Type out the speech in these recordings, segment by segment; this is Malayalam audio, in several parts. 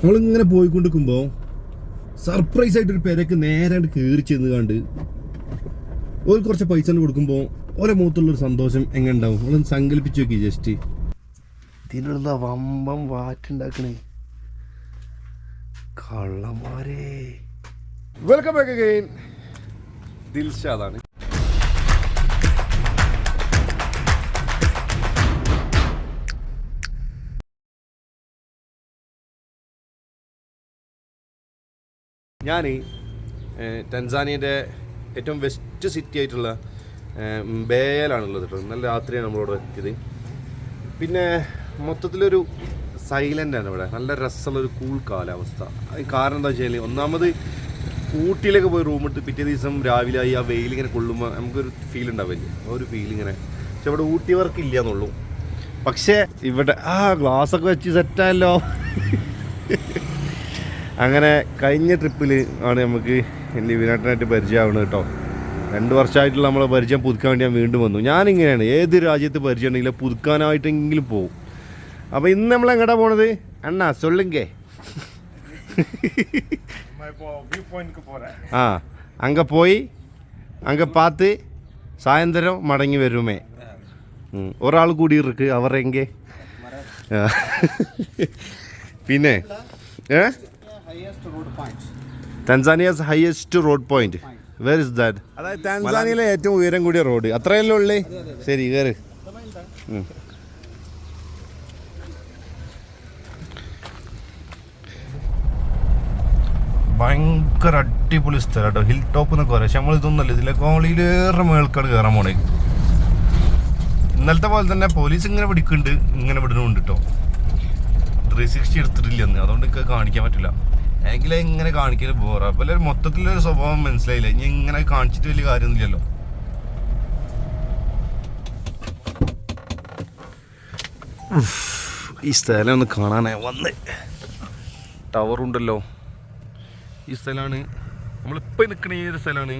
നമ്മളിങ്ങനെ പോയിക്കൊണ്ടിരിക്കുമ്പോൾ സർപ്രൈസ് ആയിട്ടൊരു പെരക്ക് നേരെ കയറി ചെന്ന് കണ്ട് ഒരു കുറച്ച് പൈസ കൊടുക്കുമ്പോൾ ഓരോ മുഖത്തുള്ളൊരു സന്തോഷം എങ്ങനെ ഉണ്ടാവും? നമ്മളൊന്ന് സങ്കല്പിച്ച് നോക്കി ജസ്റ്റ് ഇതിനുള്ള വമ്പം വാറ്റുണ്ടാക്കണേ. കള്ളമാരേ വെൽക്കം ബാക്ക് അഗൈൻ ദിൽഷാദാണ്. ഞാൻ ടെൻസാനിയന്റെ ഏറ്റവും വെസ്റ്റ് സിറ്റി ആയിട്ടുള്ള ബേയലാണുള്ളത് കേട്ടോ. ഇന്നലെ രാത്രിയാണ് നമ്മളോട് എത്തിയത്. പിന്നെ മൊത്തത്തിലൊരു സൈലന്റ് ആണ് ഇവിടെ. നല്ല രസമുള്ളൊരു കൂൾ കാലാവസ്ഥ. കാരണം എന്താ വെച്ചാൽ ഒന്നാമത് ഊട്ടിയിലൊക്കെ പോയി റൂമിട്ട് പിറ്റേ ദിവസം രാവിലെ ആയി ആ വെയിൽ ഇങ്ങനെ കൊള്ളുമ്പോൾ നമുക്കൊരു ഫീൽ ഉണ്ടാവില്ലേ? ആ ഒരു ഫീൽ ഇങ്ങനെ. പക്ഷെ ഇവിടെ ഊട്ടി വർക്ക് ഇല്ല എന്നുള്ളൂ പക്ഷേ ഇവിടെ ആ ഗ്ലാസ് ഒക്കെ വെച്ച് സെറ്റായല്ലോ അങ്ങനെ കഴിഞ്ഞ ട്രിപ്പിൽ ആണ് നമുക്ക് ലിവിനാട്ടനായിട്ട് പരിചയമാവുന്നത് കേട്ടോ. രണ്ട് വർഷമായിട്ടുള്ള നമ്മളെ പരിചയം പുതുക്കാൻ വേണ്ടി ഞാൻ വീണ്ടും വന്നു. ഞാനിങ്ങനെയാണ്. ഏത് രാജ്യത്ത് പരിചയം ഉണ്ടെങ്കിലും പുതുക്കാനായിട്ടെങ്കിലും പോകും അപ്പോൾ ഇന്ന് നമ്മൾ എങ്ങടെ പോണത്? അണ്ണാ സൊല്ലുങ്കേ. ആ അങ്ങ പോയി അങ്ങ പാത്ത് സായന്തരം മടങ്ങി വരുമേ. ഒരാൾ കൂടി ഇറുക്ക് അവരെങ്കെ. പിന്നെ ഏ? Tanzania's highest road point where is that അതായത് താൻസാനിയയിലെ ഏറ്റവും ഉയരം കൂടിയ റോഡ് അത്രയല്ലേ ഉള്ളേ? ശരി കയറ്. ഭയങ്കര അടിപൊളി സ്ഥലം കേട്ടോ ഹിൽ ടോപ്പ് എന്നൊക്കെ പറയാം. പക്ഷെ നമ്മൾ ഇതൊന്നല്ല ഇതിലെ കോളിയിലേറെ മേൾക്കാട് കയറാൻ പോണേ. ഇന്നലത്തെ പോലെ തന്നെ പോലീസ് ഇങ്ങനെ പിടിക്കുന്നുണ്ട്. ഇങ്ങനെ വിടുന്നുണ്ട് കേട്ടോ ത്രീ സിക്സ്റ്റി എടുത്തിട്ടില്ല അതുകൊണ്ട് കാണിക്കാൻ പറ്റില്ല. എങ്കിലും ഇങ്ങനെ കാണിക്കൽ ബോറ അപ്പോൾ ഒരു മൊത്തത്തിലൊരു സ്വഭാവം മനസ്സിലായില്ല? ഇനി ഇങ്ങനെ കാണിച്ചിട്ട് വലിയ കാര്യമൊന്നുമില്ലല്ലോ ഈ സ്ഥലം ഒന്ന് കാണാനേ വന്ന്. ടവർ ഉണ്ടല്ലോ. ഈ സ്ഥലമാണ്. നമ്മളിപ്പോൾ നിൽക്കുന്ന ഈ ഒരു സ്ഥലമാണ്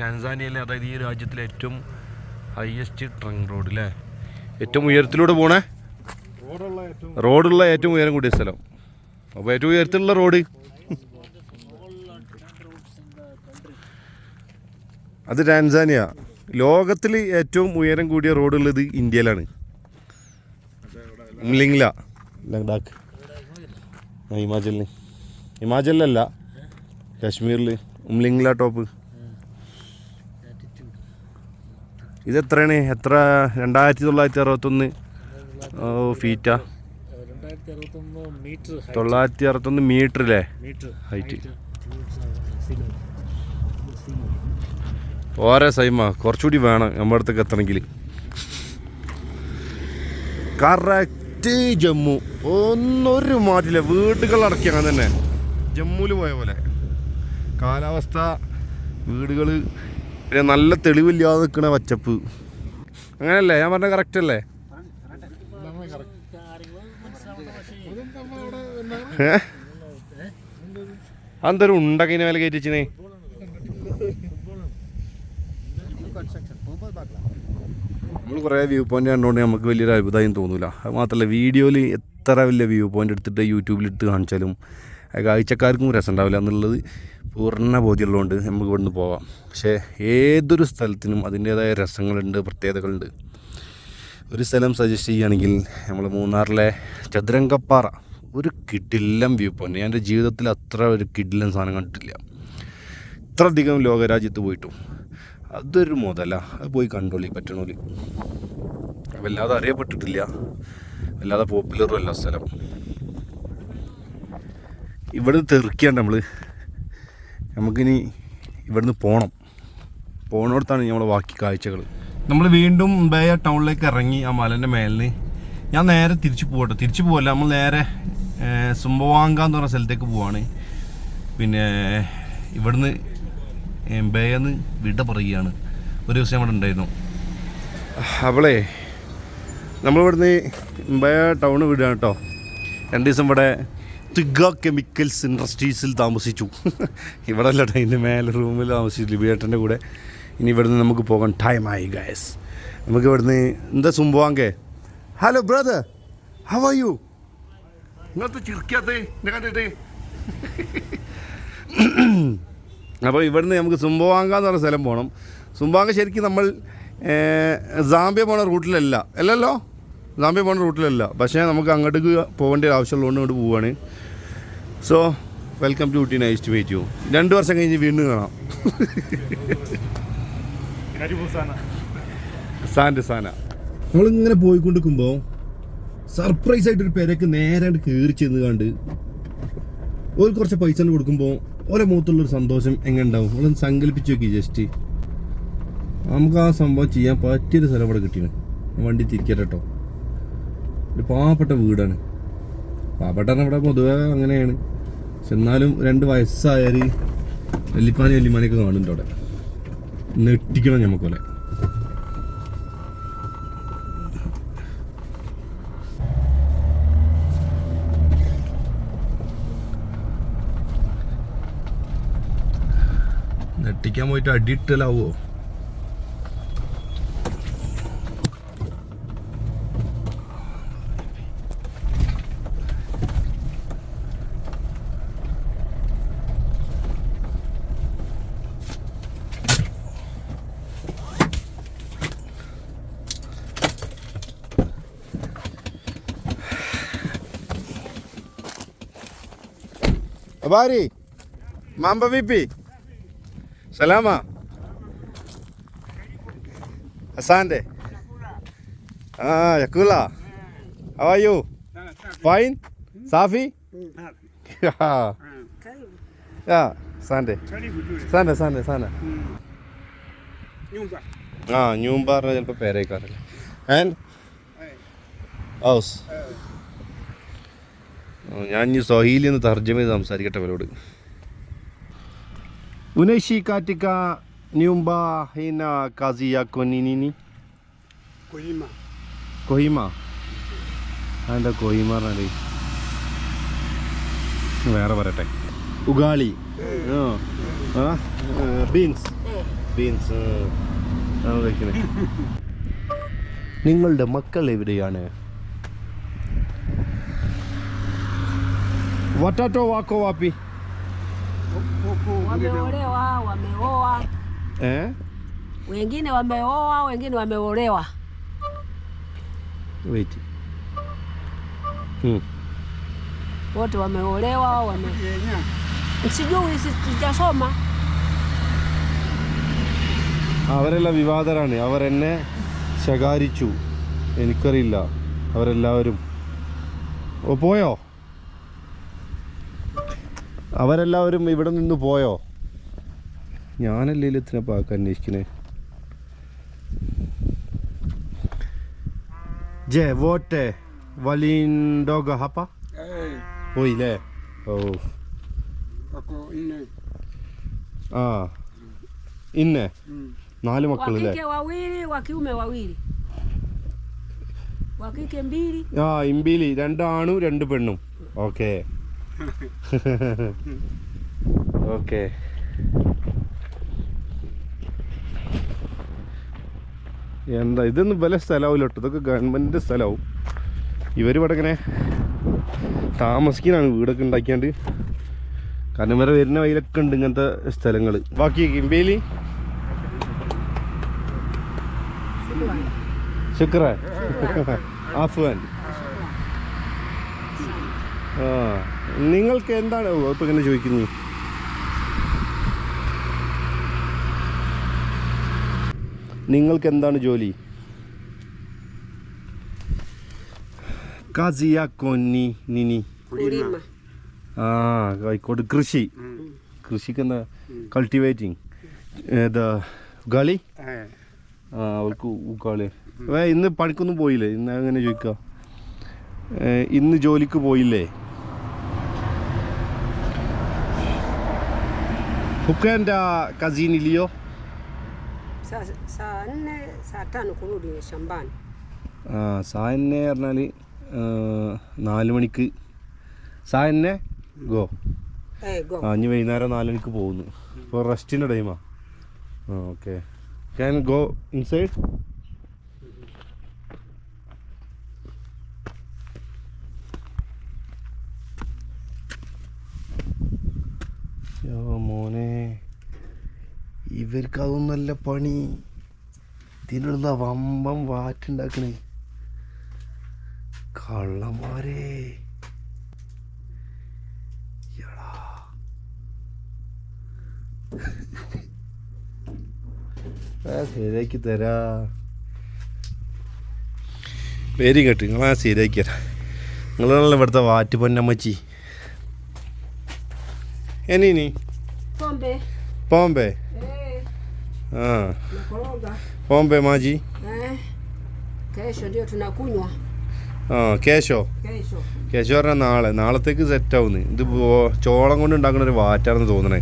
ടാൻസാനിയയിലെ അതായത് ഈ രാജ്യത്തിലെ ഏറ്റവും ഹയസ്റ്റ് ട്രങ്ക് റോഡ് അല്ലേ ഏറ്റവും ഉയരത്തിലൂടെ പോണേ? റോഡുള്ള ഏറ്റവും ഉയരം കൂടിയ സ്ഥലം. അപ്പോൾ ഏറ്റവും ഉയരത്തിലുള്ള റോഡ് അത് ടാൻസാനിയ. ലോകത്തിൽ ഏറ്റവും ഉയരം കൂടിയ റോഡുള്ളത് ഇന്ത്യയിലാണ്. ഉംലിംഗ്ല ലഡാക്ക്. ഹിമാചലിന്. ഹിമാചലിലല്ല കാശ്മീരിൽ ഉംലിംഗ്ല ടോപ്പ്. ഇത് എത്രയാണ് എത്ര രണ്ടായിരത്തി തൊള്ളായിരത്തി അറുപത്തൊന്ന് ഫീറ്റാ തൊള്ളായിരത്തി അറുപത്തൊന്ന് മീറ്റർ അല്ലേ? മീറ്റർ. ഹൈറ്റ്. ഓരോ സൈമ കുറച്ചുകൂടി വേണം നമ്മുടെ അടുത്തേക്ക് എത്തണമെങ്കിൽ. കറക്റ്റ് ജമ്മു. ഒന്നൊരു മാറ്റില്ല. വീടുകൾ അടക്കി അങ്ങനെ തന്നെ. ജമ്മുവിൽ പോയ പോലെ. കാലാവസ്ഥ വീടുകൾ പിന്നെ നല്ല തെളിവില്ലാതെ നിൽക്കണ പച്ചപ്പ്. അങ്ങനല്ലേ? ഞാൻ പറഞ്ഞ കറക്റ്റ് അല്ലേ? അതെന്തൊരു ഉണ്ടൊക്കെ ഇതിനെ വില കയറ്റിച്ചിനെ നമ്മൾ കുറേ വ്യൂ പോയിന്റ് കണ്ടുകൊണ്ട് നമുക്ക് വലിയൊരു അത്ഭുതമായും തോന്നില്ല അത് മാത്രമല്ല വീഡിയോയിൽ എത്ര വലിയ വ്യൂ പോയിന്റ് എടുത്തിട്ട് യൂട്യൂബിൽ എടുത്ത് കാണിച്ചാലും കാഴ്ചക്കാർക്കും രസം ഉണ്ടാവില്ല എന്നുള്ളത് പൂർണ ബോധ്യമുള്ളതുകൊണ്ട് നമുക്ക് ഇവിടുന്ന് പോവാം. പക്ഷേ ഏതൊരു സ്ഥലത്തിനും അതിന്റേതായ രസങ്ങളുണ്ട് പ്രത്യേകതകളുണ്ട്. ഒരു സ്ഥലം സജസ്റ്റ് ചെയ്യുകയാണെങ്കിൽ നമ്മൾ മൂന്നാറിലെ ചതുരംഗപ്പാറ ഒരു കിടിലം വ്യൂ പോയിന്റ് ഞാൻ എന്റെ ജീവിതത്തിൽ അത്ര ഒരു കിടിലം സാധനം കണ്ടിട്ടില്ല. ഇത്രയധികം ലോകരാജ്യത്ത് പോയിട്ടും. അതൊരു മുതല. അത് പോയി കണ്ടോളി പറ്റണോലി വല്ലാതെ അറിയപ്പെട്ടിട്ടില്ല. വല്ലാതെ പോപ്പുലറും അല്ല സ്ഥലം. ഇവിടെ തെറിക്കാണ്ട് നമ്മൾ നമുക്കിനി ഇവിടുന്ന് പോകണം പോണോടത്താണ് നമ്മളെ ബാക്കി കാഴ്ചകൾ നമ്മൾ വീണ്ടും ബേയ ടൗണിലേക്ക് ഇറങ്ങി ആ മലന്റെ മേലിന് ഞാൻ നേരെ തിരിച്ചു പോകട്ടെ തിരിച്ചു പോകല്ല നമ്മൾ നേരെ സുംബവാങ്ക എന്ന് പറഞ്ഞ സ്ഥലത്തേക്ക് പോവാണ്. പിന്നെ ഇവിടുന്ന് ബേന്ന് വിട പറയുകയാണ്. ഒരു ദിവസം അവിടെ ഉണ്ടായിരുന്നു. അവളെ നമ്മളിവിടുന്ന് ബയ ടൗൺ വിടുകയാണ് കേട്ടോ. രണ്ട് ദിവസം ഇവിടെ തിഗ കെമിക്കൽസ് ഇൻഡസ്ട്രീസിൽ താമസിച്ചു. ഇവിടെ അല്ല അതിന്റെ മേലെ റൂമിൽ താമസിച്ചു ലിബിയേട്ടന്റെ കൂടെ. ഇനി ഇവിടുന്ന് നമുക്ക് പോകാൻ ടൈമായി ഗായസ് നമുക്ക് ഇവിടുന്ന് എന്താ സുംഭവാങ്കേ hello brother how are you ഇങ്ങനത്തെ ചിരിക്കാത്ത എന്നെ കണ്ടിട്ട്? അപ്പോൾ ഇവിടുന്ന് നമുക്ക് സുംബവാങ്ക എന്ന് പറഞ്ഞ സ്ഥലം പോകണം സുംബാങ്ക ശരിക്കും നമ്മൾ സാമ്പ്യ പോണ റൂട്ടിലല്ല. അല്ലല്ലോ? സാമ്പ്യ പോണ റൂട്ടിലല്ല. പക്ഷേ നമുക്ക് അങ്ങോട്ടേക്ക് പോകേണ്ട ആവശ്യമുള്ളതുകൊണ്ട് ഇങ്ങോട്ട് പോവുകയാണ് so welcome to Ooty nice to meet you രണ്ട് വർഷം കഴിഞ്ഞ് വീണ്ടും കാണാം. സാന്റെ സാന. നമ്മളിങ്ങനെ പോയിക്കൊണ്ടിരിക്കുമ്പോൾ സർപ്രൈസ് ആയിട്ടൊരു പെരക്ക് നേരെ കയറി ചെന്ന് കണ്ട് ഒരു കുറച്ച് പൈസ കൊടുക്കുമ്പോൾ ഓരോ മുഖത്തുള്ളൊരു സന്തോഷം എങ്ങനെ ഉണ്ടാവും? നമ്മളൊന്ന് സങ്കല്പിച്ച് നോക്കി ജസ്റ്റ്. നമുക്ക് ആ സംഭവം ചെയ്യാൻ പറ്റിയൊരു സ്ഥലം ഇവിടെ കിട്ടിയാണ് വണ്ടി തിരിക്കട്ടെ കേട്ടോ ഒരു പാവപ്പെട്ട വീടാണ്. പാവപ്പെട്ടാണ് ഇവിടെ പൊതുവെ അങ്ങനെയാണ്. പക്ഷെ എന്നാലും രണ്ട് വയസ്സായാൽ വല്ലിപ്പാനി വല്ലിമാനെയൊക്കെ കാണുന്നുണ്ട് അവിടെ. നെട്ടിക്കണം ഞമ്മക്കോലെ നെട്ടിക്കാൻ പോയിട്ട് അടിയിട്ടലാവോ Habari? Mambo vipi? Salama? Asante. Ah, yakula. How are you? Fine? Safi? Yeah. Yeah, asante. Asante, asante, sana. ആ പറഞ്ഞാൽ ചിലപ്പോൾ പേരേക്കാറില്ല ആൻഡ് ഹൗസ് ഞാൻ ഇനി സ്വഹീലി ഒന്ന് തർജമ ചെയ്ത് സംസാരിക്കട്ടെ അവരോട് ഉനൈഷി കാറ്റിക്ക ന്യൂംബ ഹീന കാസിയ കൊനിനി Kulima. കൊഹിമ അതിന്റെ കൊഹിമ പറഞ്ഞാൽ വേറെ പറയട്ടെ ഉഗാളി ബീൻസ് ബീൻസ് നിങ്ങളുടെ മക്കൾ എവിടെയാണ്? വട്ടാറ്റോ വാക്കോ വാപ്പി Wameolewa, wameoa, ഏ wengine wameoa, wengine wameolewa. Wait Wote wameolewa, wame sijui si- sijasoma. അവരെല്ലാം വിവാദരാണ് അവർ എന്നെ ശകാരിച്ചു എനിക്കറിയില്ല അവരെല്ലാവരും ഓ പോയോ അവരെല്ലാവരും ഇവിടെ നിന്ന് പോയോ? ഞാനല്ലേ ഇത്തിനെ പാക്ക് അന്വേഷിക്കണേ. ജെ വോട്ടെ. വലിൻഡോ ഗഹപ്പ പോയില്ലേ? ഓ. ആ ഇന്നെ. നാല് മക്കളല്ലേ? ആ ഇമ്പീലി. രണ്ടാണും രണ്ട് പെണ്ണും. ഓക്കെ. ഓക്കെ. എന്താ ഇതൊന്നും വില സ്ഥലമാവില്ല കേട്ടോ. ഇതൊക്കെ ഗവൺമെന്റിന്റെ സ്ഥലമാവും. ഇവരിവിടെ ഇങ്ങനെ താമസിക്കാനാണ് വീടൊക്കെ ഉണ്ടാക്കിയാണ്ട്. കാരണം വരെ വരുന്ന വഴിയിലൊക്കെ ഉണ്ട് ഇങ്ങനത്തെ സ്ഥലങ്ങൾ ബാക്കി കിംബേലി ശുക്ര. ആഫ്ഗാൻ ആ. നിങ്ങൾക്ക് എന്താണ് ഇപ്പൊ ഇങ്ങനെ ചോദിക്കുന്നത് നിങ്ങൾക്ക് എന്താണ് ജോലി? കാസിയ കൊന്നി നിനി. ആ ആയിക്കോട്ടെ കൃഷി. കൃഷിക്ക് എന്താ കൾട്ടിവേറ്റിംഗ് ഏതാ? ഗളി Eh, ആ അവൾക്ക് ഉഗാളി. വേ ഇന്ന് പണിക്കൊന്നും പോയില്ലേ? ഇന്ന് അങ്ങനെ ചോദിക്കുക ഇന്ന് ജോലിക്ക് പോയില്ലേ? ഹുക്കേന്റെ കസീനില്ലയോ Saa saa nne saa tano kurudi shambani. ആ സായന്നെ പറഞ്ഞാൽ നാല് മണിക്ക്. സായന്നെ ഗോ Eh, go. ആ ഇനി വൈകുന്നേരം നാല് മണിക്ക് പോകുന്നു. ഇപ്പോൾ റെസ്റ്റിന്റെ ടൈമാ ആ. ഓക്കെ ക്യാൻ ഗോ ഇൻസൈഡ് മോനെ. ഇവർക്ക് നല്ല പണി. ഇതിനുള്ള വമ്പം വാറ്റുണ്ടാക്കണേ. കള്ളന്മാരെ. എടാ. ശരിയാക്കി തരാ. വെരി കേട്ട് നിങ്ങളാ ശരിയാക്കി തരാം നിങ്ങളാണല്ലോ ഇവിടുത്തെ വാറ്റ് പൊന്നമ്മച്ചി ഇനി Pombe. Pombe. പോമ്പേ Eh, Ah. പോമ്പേ മാജി Eh. Kesho ndio tunakunywa. ആ കേശോ. കേശോ പറഞ്ഞാൽ നാളെ നാളത്തേക്ക് സെറ്റ് ആവുന്നു ഇത് ചോളം കൊണ്ട് ഉണ്ടാക്കുന്ന ഒരു വാറ്റാണെന്ന് തോന്നണേ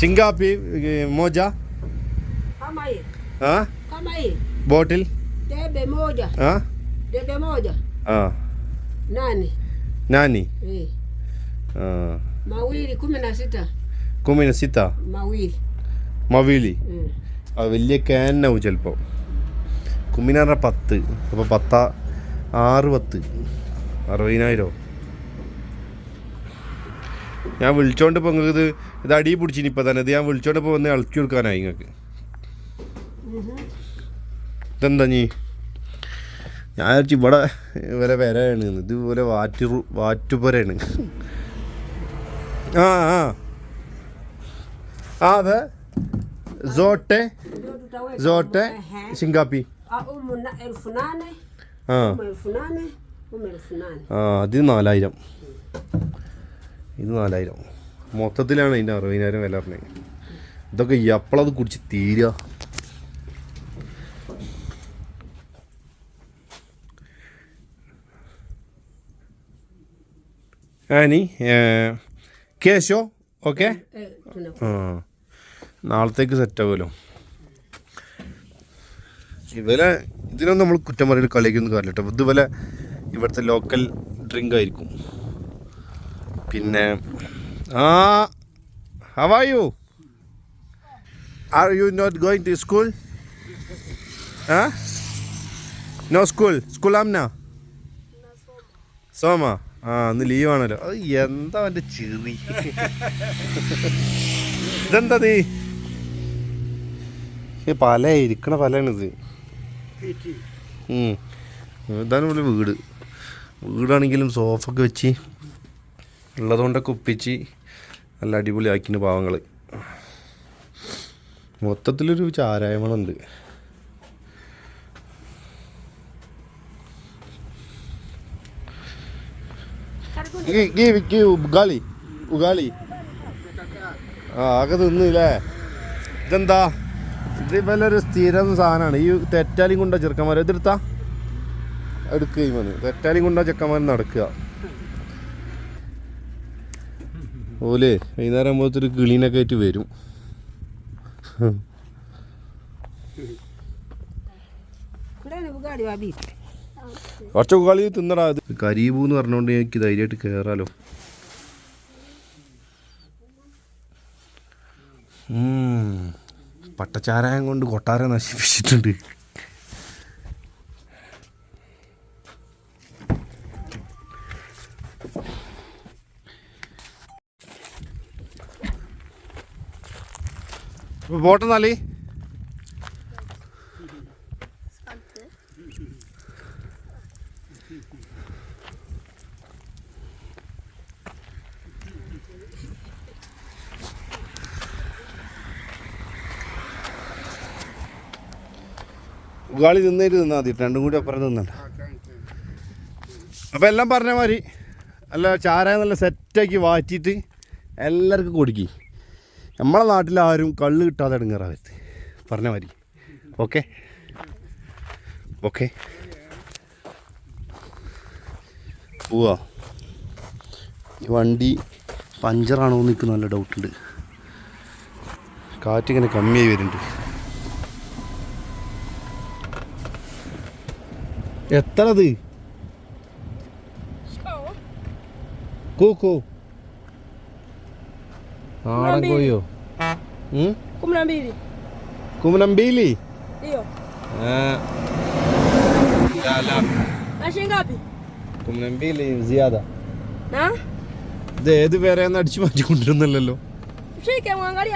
സിംഗാപ്പി മോജ. ആ ബോട്ടിൽ Debe moja. Ha? Debe moja. ആ Nani? Nani? Eh. ആ Mawili kumi na sita. Kumi na sita. Mawili. Mawili. Mm. അത് വലിയ ക്യാനാവും ചിലപ്പോൾ കുമ്മിനാറ പത്ത് അപ്പോൾ പത്ത ആറ് പത്ത് അറുപതിനായിരോ ഞാൻ വിളിച്ചോണ്ട് ഇപ്പോൾ നിങ്ങൾക്ക് ഇത് ഇത് അടി പിടിച്ചിനി ഇപ്പം തന്നെ ഇത് ഞാൻ വിളിച്ചോണ്ട് ഇപ്പോൾ വന്ന് ഇളക്കി കൊടുക്കാനായി നിങ്ങൾക്ക് ഇതെന്താ നീ ഞാൻ വിചാരിച്ചു ഇവിടെ ഇവരെ വരെയാണ് ഇത് വാറ്റു വാറ്റുപുരയാണ്. ആ ആ. ആ അതെ. സോട്ടെ. സോട്ടെ. സിംഗാപ്പി ആ. ആ. അത് നാലായിരം. ഇത് നാലായിരം. മൊത്തത്തിലാണ് അതിന്റെ അറുപതിനായിരം വില പറഞ്ഞത്. ഇതൊക്കെ എപ്പോഴത് കുടിച്ച് തീരുക ആനി കേശോ ഓക്കെ? ആ നാളത്തേക്ക് സെറ്റ് ആവുമല്ലോ ഇവരെ ഇതിനൊന്നും നമ്മൾ കുറ്റം പറയുന്ന കളിക്കൊന്നും കാര്യമില്ല കേട്ടോ. ഇതുപോലെ ഇവിടുത്തെ ലോക്കൽ ഡ്രിങ്ക് ആയിരിക്കും. പിന്നെ ആ how are you are you are you not going to school ആ? നോ സ്കൂൾ സ്കൂൾ ആംന സോമ ആ ഇന്ന് ലീവാണല്ലോ അത് എന്താ എന്റെ ചെറി ഇതെന്താ നീ? പല ഇരിക്കണ Piti. ഇതാണ് ഇവിടെ വീട്. വീടാണെങ്കിലും സോഫ ഒക്കെ വെച്ച് ഉള്ളതുകൊണ്ടൊക്കെ ഒപ്പിച്ച് നല്ല അടിപൊളി ആക്കിന് പാവങ്ങൾ മൊത്തത്തിലൊരു ചാരായമണുണ്ട് ഉഗാളി ഉഗാളി. ആ ആകെ തിന്നില്ലേ? ഇതെന്താ? ഇത് വല്ലൊരു സ്ഥിരം സാധനമാണ് ഈ തെറ്റാലിയും കൊണ്ട ചെറുക്കന്മാർ ഇതെടുത്താ? എടുക്കുക ഇവന് തെറ്റാലിയും കൊണ്ട ചെക്കന്മാർ നടക്കുക. ഓലെ വൈകുന്നേരം ആകുമ്പോഴത്തൊരു കിളീനൊക്കെ ആയിട്ട് വരും. ഇവിടെ ugali wa bibi. കുറച്ച് കളി തിന്നടാ ഇത് കരീബു എന്ന് പറഞ്ഞുകൊണ്ട് എനിക്ക് ധൈര്യമായിട്ട് കയറാലോ ഉം. പട്ടച്ചാരായം കൊണ്ട് കൊട്ടാരം നശിപ്പിച്ചിട്ടുണ്ട് പോട്ടെന്നാലേ ഉഗാളി നിന്നേര് നിന്നാൽ മതി. രണ്ടും കൂടി അപ്പുറം നിന്നുണ്ട് അപ്പം എല്ലാം പറഞ്ഞ മാതിരി അല്ല ചാരായ നല്ല സെറ്റാക്കി വാറ്റിയിട്ട് എല്ലാവർക്കും കൊടുക്കി. നമ്മളെ നാട്ടിൽ ആരും കള്ള് കിട്ടാതെ ഇടങ്ങാറാവരുത് പറഞ്ഞ മാതിരി. ഓക്കെ? ഓക്കെ? പോവാ. ഈ വണ്ടി പഞ്ചറാണോ എന്ന് എനിക്ക് നല്ല ഡൗട്ടുണ്ട് കാറ്റിങ്ങനെ കമ്മിയായി വരുന്നുണ്ട്. എത്ര അത് കൂക്കോ നാടൻ കോഴിയോ. കുമനമ്പീലി Na? ഇത് ഏത് പേരെന്ന് അടിച്ചു മാറ്റി കൊണ്ടിരുന്നല്ലോ Mshike mwangalie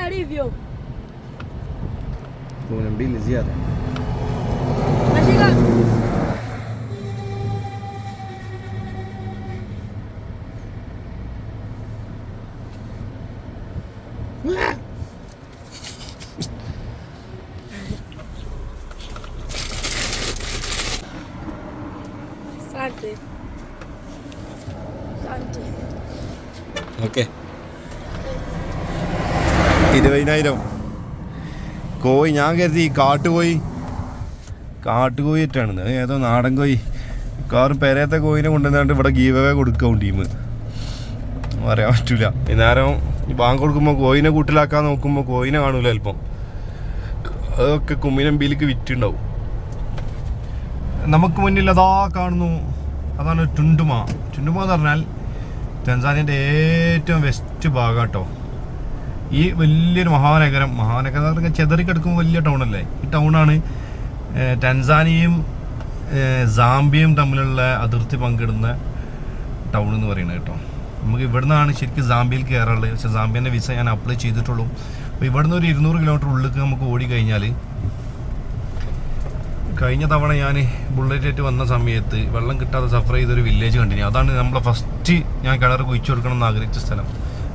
Santi. Asante. Okay. ഇരുപതിനായിരം. കോഴി ഞാൻ കരുതി ഈ കാട്ടുകോഴി. കാട്ടുകോയിട്ടാണ് ഏതോ നാടൻ കോഴി. കാറും പെരയത്തെ കോയിനെ കൊണ്ടുവന്നിട്ട് ഇവിടെ ഗീവവേ കൊടുക്കാവും ടീം പറയാൻ പറ്റൂല. നേരം ബാങ്ക് കൊടുക്കുമ്പോൾ കോയിനെ കൂട്ടിലാക്കാൻ നോക്കുമ്പോൾ കോയിനെ കാണൂല അല്പം അതൊക്കെ കുമ്മിനമ്പിയിലേക്ക് വിറ്റുണ്ടാവും. നമുക്ക് മുന്നിൽ അതാ കാണുന്നു. അതാണ് ടുണ്ടുമ. ടുണ്ടുമ എന്ന് പറഞ്ഞാൽ തെൻസാനിന്റെ ഏറ്റവും വെസ്റ്റ് ഭാഗം കേട്ടോ. ഈ വലിയൊരു മഹാനഗരം മഹാനഗരം എന്ന് പറഞ്ഞാൽ ചെതറിക്കിടക്കുമ്പോൾ വലിയ അല്ലേ? ഈ ടൗണാണ് ടെൻസാനിയയും ഏഹ്, സാംബിയയും തമ്മിലുള്ള അതിർത്തി പങ്കിടുന്ന ടൗൺ എന്ന് പറയുന്നത് കേട്ടോ. നമുക്ക് ഇവിടുന്നാണ് ശരിക്കും സാമ്പിയിൽ കയറാനുള്ളത് പക്ഷേ സാമ്പിയന്റെ വിസ ഞാൻ അപ്ലൈ ചെയ്തിട്ടുള്ളൂ. അപ്പോൾ ഇവിടുന്ന് ഒരു ഇരുന്നൂറ് കിലോമീറ്റർ ഉള്ളിലേക്ക് നമുക്ക് ഓടി കഴിഞ്ഞാൽ കഴിഞ്ഞ തവണ ഞാൻ ബുള്ളറ്റ് ആയിട്ട് വന്ന സമയത്ത് വെള്ളം കിട്ടാതെ സഫർ ചെയ്തൊരു വില്ലേജ് കണ്ടിന്. അതാണ് നമ്മളെ ഫസ്റ്റ് ഞാൻ കിണർ കുഴിച്ചു കൊടുക്കണം എന്ന് ആഗ്രഹിച്ച സ്ഥലം.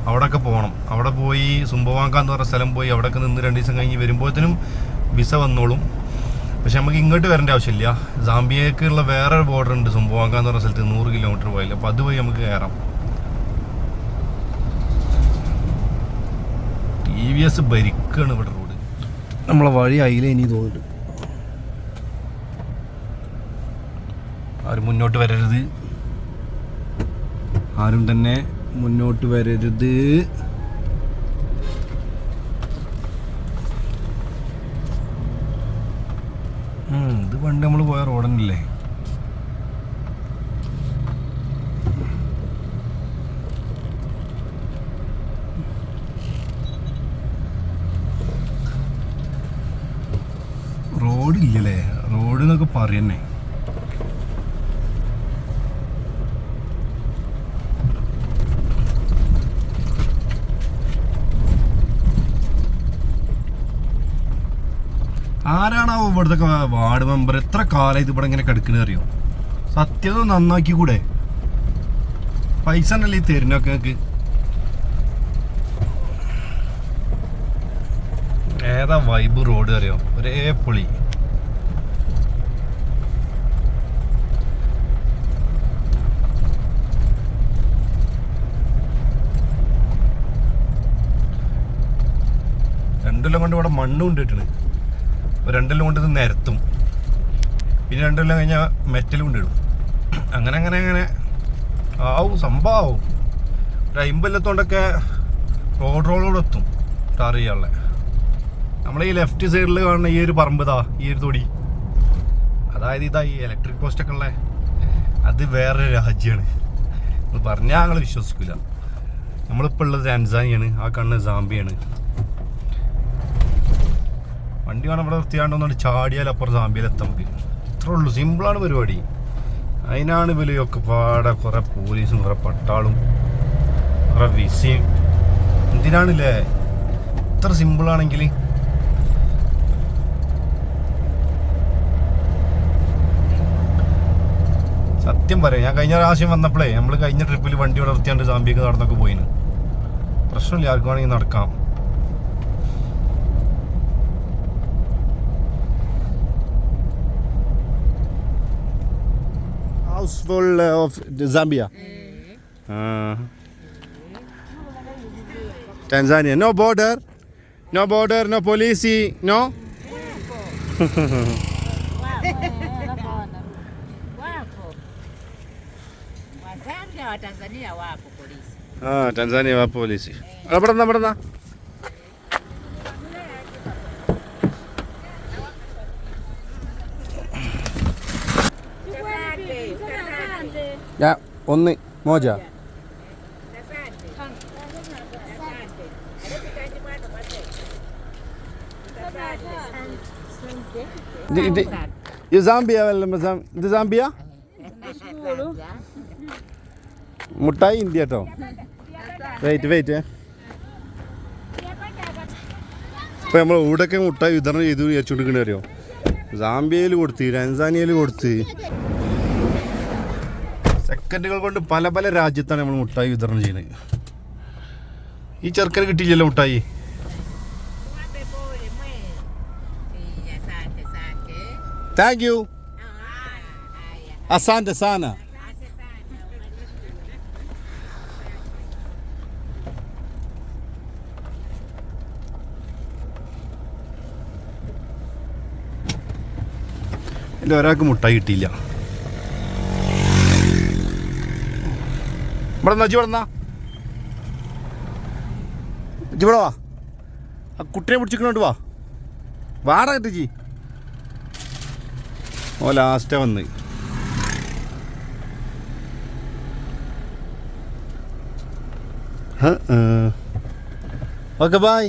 അവിടെയൊക്കെ പോകണം അവിടെ പോയി സുംഭവാങ്ക എന്ന് പറഞ്ഞ സ്ഥലം പോയി അവിടെയൊക്കെ നിന്ന് രണ്ട് ദിവസം കഴിഞ്ഞ് വരുമ്പോഴത്തേനും വിസ വന്നോളും. പക്ഷെ നമുക്ക് ഇങ്ങോട്ട് വരേണ്ട ആവശ്യമില്ല. സാമ്പിയക്കുള്ള വേറെ ബോർഡർ ഉണ്ട് സുംഭവാങ്ക എന്ന് പറഞ്ഞ സ്ഥലത്ത് നൂറ് കിലോമീറ്റർ പോയില്ല അപ്പോൾ അതുവഴി നമുക്ക് കയറാം. ടി വി എസ് ഭരിക്കാണ് ഇവിടെ റോഡ് നമ്മളെ വഴി അയിലേ ഇനി തോന്നുന്നുണ്ട് ആരും മുന്നോട്ട് വരരുത്. ആരും തന്നെ മുന്നോട്ട് വരരുത്. ഇത് പണ്ട് നമ്മൾ പോയ റോഡ് റോഡില്ലല്ലേ? റോഡ് എന്നൊക്കെ പറയന്നെ. ഇവിടുത്തെ വാർഡ് മെമ്പർ എത്ര കാലം ഇത് ഇവിടെ ഇങ്ങനെ കിടക്കണേ അറിയോ? സത്യത നന്നാക്കി കൂടെ. പൈസ ഉണ്ടല്ലേ ഈ തരുന്നൊക്കെ ഏതാ വൈബ് റോഡ് അറിയോ? ഒരേ പൊളി. രണ്ടെല്ലാം കൊണ്ട് ഇവിടെ മണ്ണും കൊണ്ടിട്ടുണ്ട് രണ്ടെല്ലാം കൊണ്ട് നിരത്തും. പിന്നെ രണ്ടെല്ലാം കഴിഞ്ഞാൽ മെറ്റൽ കൊണ്ടിടും അങ്ങനെ അങ്ങനെ അങ്ങനെ. ആവും സംഭവം ഒരു അമ്പല്ലത്തോണ്ടൊക്കെ റോഡ് റോളോട് എത്തും ടാർ ചെയ്യാനുള്ള. നമ്മളെ ഈ ലെഫ്റ്റ് സൈഡിൽ കാണുന്ന ഈ ഒരു പറമ്പ് ഈ ഒരു തൊടി. അതായത് ഇതാ ഈ ഇലക്ട്രിക് പോസ്റ്റൊക്കെ ഉള്ള. അത് വേറൊരു രാജ്യമാണ് പറഞ്ഞാൽ ഞങ്ങൾ വിശ്വസിക്കില്ല നമ്മളിപ്പോൾ ഉള്ളത് ടാൻസാനിയാണ് ആ കണ്ണ് സാമ്പിയാണ് വണ്ടി കാണാൻ ഇവിടെ വൃത്തിയാണ്ടൊന്നും ചാടിയാൽ അപ്പുറം സാമ്പിയിൽ എത്താൻ നമുക്ക് ഇത്രേ ഉള്ളൂ. സിമ്പിളാണ് പരിപാടി. അതിനാണ് ഇവലൊക്കെ പാടെ കുറെ പോലീസും കുറെ പട്ടാളും കുറെ വിസയും. എന്തിനാണില്ലേ? ഇത്ര സിമ്പിളാണെങ്കിൽ സത്യം പറയാം. ഞാൻ കഴിഞ്ഞ പ്രാവശ്യം വന്നപ്പോഴേ നമ്മൾ കഴിഞ്ഞ ട്രിപ്പിൽ വണ്ടി ഇവിടെ നിർത്തിയാണ്ട് സാമ്പിയൊക്കെ നടന്നൊക്കെ പോയിന്. പ്രശ്നമില്ല. ആർക്കും വേണമെങ്കിൽ നടക്കാം. successful uh, of the Zambia. Uh, Tanzania. No border. No border, no police, no? Ah, Tanzania wa polisi. Anapata na ഒന്ന് മോജ. ഇത് ഇത് സാമ്പിയ ഇത് സാമ്പിയ മുട്ടായി ഇന്ത്യ കേട്ടോ വെയിറ്റ് വെയിറ്റ് ഇപ്പം നമ്മൾ ഇവിടെയൊക്കെ മുട്ടായി വിതരണം ചെയ്തു വിചാരിച്ചുകൊണ്ടിരിക്കണേ അറിയോ? സാമ്പിയയിൽ കൊടുത്ത് രൻസാനിയയിൽ കൊടുത്ത്. സെക്കൻഡുകൾ കൊണ്ട് പല പല രാജ്യത്താണ് നമ്മൾ മുട്ടായി വിതരണം ചെയ്യുന്നത്. ഈ ചെറുക്കന് കിട്ടിയില്ലല്ലോ മുട്ടായി. താങ്ക് യു അസാന്റെ സാന ഒരാൾക്ക് മുട്ടായി കിട്ടിയില്ല. ഇവിടെ നിന്നാ ഇവിടെ നിന്നാ. ഇവിടെ വാ. ആ കുട്ടിയെ പിടിച്ചിക്കണോട്ട് വാ. വാട കെട്ടിച്ചി ഓ ലാസ്റ്റാ വന്ന്. Okay bye